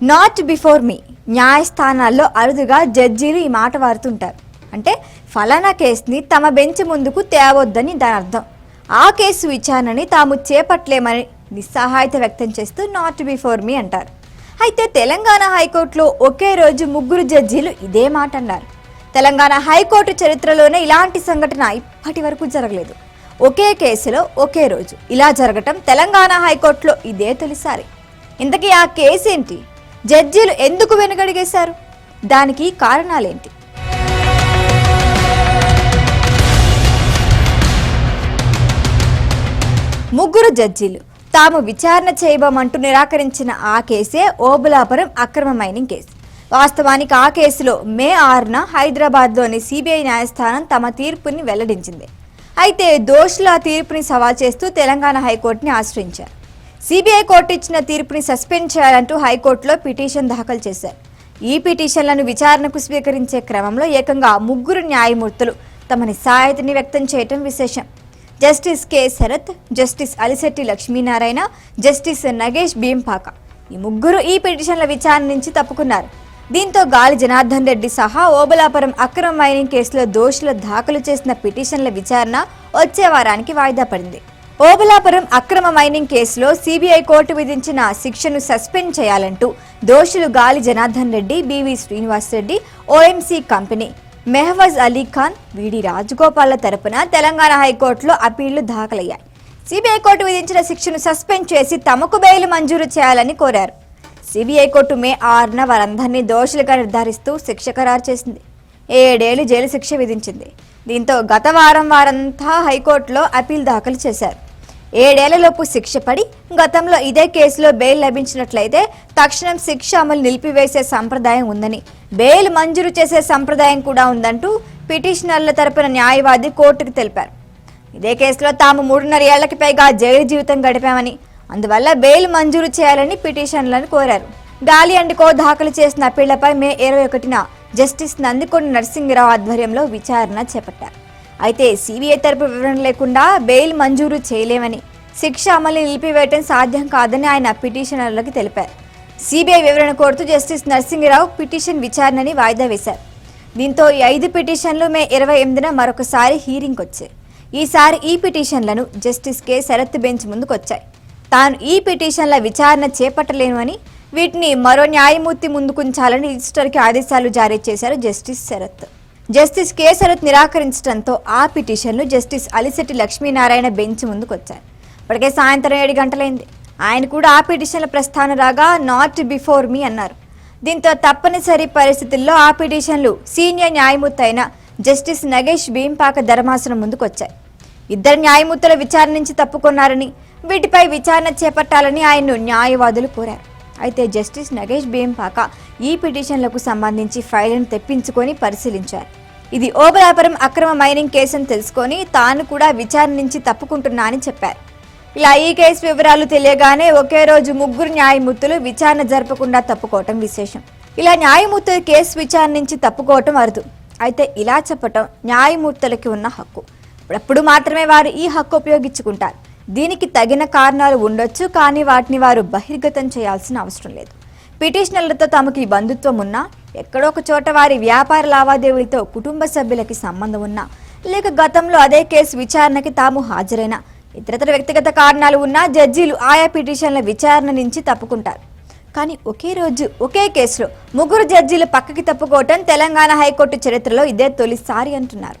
Not before me న్యాయస్థానాల్లో అరుదుగా జడ్జీలు ఈ మాట వాడుతుంటారు అంటే ఫలానా కేసుని తమ బెంచ్ ముందుకు తేవద్దని దాని అర్థం. ఆ కేసు విచారణని తాము చేపట్టలేమని నిస్సహాయత వ్యక్తం చేస్తూ నాట్ బిఫోర్ మీ అంటారు. అయితే తెలంగాణ హైకోర్టులో ఒకే రోజు ముగ్గురు జడ్జీలు ఇదే మాట అన్నారు. తెలంగాణ హైకోర్టు చరిత్రలోనే ఇలాంటి సంఘటన ఇప్పటి వరకు జరగలేదు. ఒకే కేసులో ఒకే రోజు. ఇలా జరగటం తెలంగాణ హైకోర్టులో ఇదే తొలిసారి. ఇంతకీ ఆ కేసు ఏంటి జడ్జీలు ఎందుకు వెనుగడిగేశారు దానికి కారణాలేంటి? ముగ్గురు జడ్జీలు తాము విచారణ చేయబోమంటూ నిరాకరించిన ఆ కేసే ఓబులాపురం అక్రమ మైనింగ్ కేసు. వాస్తవానికి ఆ కేసులో మే ఆరున హైదరాబాద్లోని సిబిఐ న్యాయస్థానం తమ తీర్పుని వెల్లడించింది. అయితే దోషుల ఆ తీర్పుని సవాల్ చేస్తూ తెలంగాణ హైకోర్టుని ఆశ్రయించారు. సిబిఐ కోర్టు ఇచ్చిన తీర్పుని సస్పెండ్ చేయాలంటూ హైకోర్టులో పిటిషన్ దాఖలు చేశారు. ఈ పిటిషన్లను విచారణకు స్వీకరించే క్రమంలో ఏకంగా ముగ్గురు న్యాయమూర్తులు తమ నిస్సాయితని వ్యక్తం చేయటం విశేషం. Justice K. Sarath justice Alishetti Lakshminarayana justice Nagesh Bhimpaka ఈ ముగ్గురు ఈ పిటిషన్ల విచారణ నుంచి తప్పుకున్నారు. దీంతో గాలి జనార్దన్ రెడ్డి సహా ఓబలాపురం అక్రమ మైనింగ్ కేసులో దోషులు దాఖలు చేసిన పిటిషన్ల విచారణ వచ్చే వారానికి వాయిదా పడింది. ఓబలాపురం అక్రమ మైనింగ్ కేసులో సిబిఐ కోర్టు విధించిన శిక్షను సస్పెండ్ చేయాలంటూ దోషులు Gali Janardhan Reddy BV Srinivas Reddy OMC company. Mehwaz Ali Khan VD రాజగోపాల్ల తరపున తెలంగాణ హైకోర్టులో అప్పీళ్ళు దాఖలయ్యాయి. సిబిఐ కోర్టు విధించిన శిక్షను సస్పెండ్ చేసి తమకు బెయిల్ మంజూరు చేయాలని కోరారు. సిబిఐ కోర్టు మే ఆరున వారందరినీ దోషులుగా నిర్ధారిస్తూ శిక్ష ఖరారు చేసింది. ఏడేళ్ళు జైలు శిక్ష విధించింది. దీంతో గత వారం వారంతా హైకోర్టులో అప్పీల్ దాఖలు చేశారు. ఏడేళ్ళలోపు శిక్ష పడి గతంలో ఇదే కేసులో బెయిల్ లభించినట్లయితే తక్షణం శిక్ష అమలు నిలిపివేసే సంప్రదాయం ఉందని బెయిల్ మంజూరు చేసే సంప్రదాయం కూడా ఉందంటూ పిటిషనర్ల తరపున న్యాయవాది కోర్టుకు తెలిపారు. ఇదే కేసులో తాము మూడున్నర ఏళ్ళకి పైగా జైలు జీవితం గడిపామని అందువల్ల బెయిల్ మంజూరు చేయాలని పిటిషన్లను కోరారు. గాలి అండ్ కో దాఖలు చేసిన అప్పీళ్ళపై మే ఇరవై ఒకటిన జస్టిస్ నందికొండ నరసింహరావు ఆధ్వర్యంలో విచారణ చేపట్టారు. అయితే సిబిఐ తరపు వివరణ లేకుండా బెయిల్ మంజూరు చేయలేమని శిక్ష అమలు నిలిపివేయటం సాధ్యం కాదని ఆయన పిటిషనర్లకు తెలిపారు. సిబిఐ వివరణ కోరుతూ జస్టిస్ నరసింహరావు పిటిషన్ విచారణని వాయిదా వేశారు. దీంతో ఈ ఐదు పిటిషన్లు మే ఇరవై ఎనిమిదిన మరొకసారి హీరింగ్ వచ్చాయి. ఈసారి ఈ పిటిషన్లను జస్టిస్ కె. శరత్ బెంచ్ ముందుకు వచ్చాయి తాను ఈ పిటిషన్ల విచారణ చేపట్టలేను అని వీటిని మరో న్యాయమూర్తి ముందుకుంచాలని రిజిస్టర్కి ఆదేశాలు జారీ చేశారు justice Sarath. Justice K Sarath నిరాకరించడంతో ఆ పిటిషన్లు జస్టిస్ అలిశెట్టి లక్ష్మీనారాయణ బెంచ్ ముందుకొచ్చాయి ఇప్పటికే సాయంత్రం ఏడు గంటలైంది. ఆయన కూడా ఆ పిటిషన్ల ప్రస్థానం రాగా నాట్ బిఫోర్ మీ అన్నారు. దీంతో తప్పనిసరి పరిస్థితుల్లో ఆ పిటిషన్లు సీనియర్ న్యాయమూర్తి అయిన జస్టిస్ నగేష్ భీంపాక ధర్మాసనం ముందుకొచ్చాయి. ఇద్దరు న్యాయమూర్తుల విచారణ నుంచి తప్పుకున్నారని వీటిపై విచారణ చేపట్టాలని ఆయన్ను న్యాయవాదులు కోరారు. అయితే జస్టిస్ నగేష్ భీంపాక ఈ పిటిషన్లకు సంబంధించి ఫైల్ను తెప్పించుకొని పరిశీలించారు. ఇది ఓబరాపురం అక్రమ మైనింగ్ కేసును తెలుసుకొని తాను కూడా విచారణ నుంచి తప్పుకుంటున్నా అని చెప్పారు. ఇలా ఈ కేసు వివరాలు తెలియగానే ఒకే రోజు ముగ్గురు న్యాయమూర్తులు విచారణ జరపకుండా తప్పుకోవటం విశేషం. ఇలా న్యాయమూర్తులు కేసు విచారణ నుంచి తప్పుకోవటం అరుదు. అయితే ఇలా చెప్పటం న్యాయమూర్తులకి ఉన్న హక్కు. అప్పుడు మాత్రమే వారు ఈ హక్కు ఉపయోగించుకుంటారు. దీనికి తగిన కారణాలు ఉండొచ్చు కానీ వాటిని వారు బహిర్గతం చేయాల్సిన అవసరం లేదు. పిటిషనర్లతో తమకి బంధుత్వం ఉన్నా ఎక్కడో ఒక చోట వారి వ్యాపార లావాదేవీలతో కుటుంబ సభ్యులకి సంబంధం ఉన్నా లేక గతంలో అదే కేసు విచారణకి తాము హాజరైన ఇతరతర వ్యక్తిగత కారణాలు ఉన్నా జడ్జీలు ఆయా పిటిషన్ల విచారణ నుంచి తప్పుకుంటారు. కానీ ఒకే రోజు ఒకే కేసులో ముగ్గురు జడ్జీలు పక్కకి తప్పుకోవటం తెలంగాణ హైకోర్టు చరిత్రలో ఇదే తొలిసారి అంటున్నారు.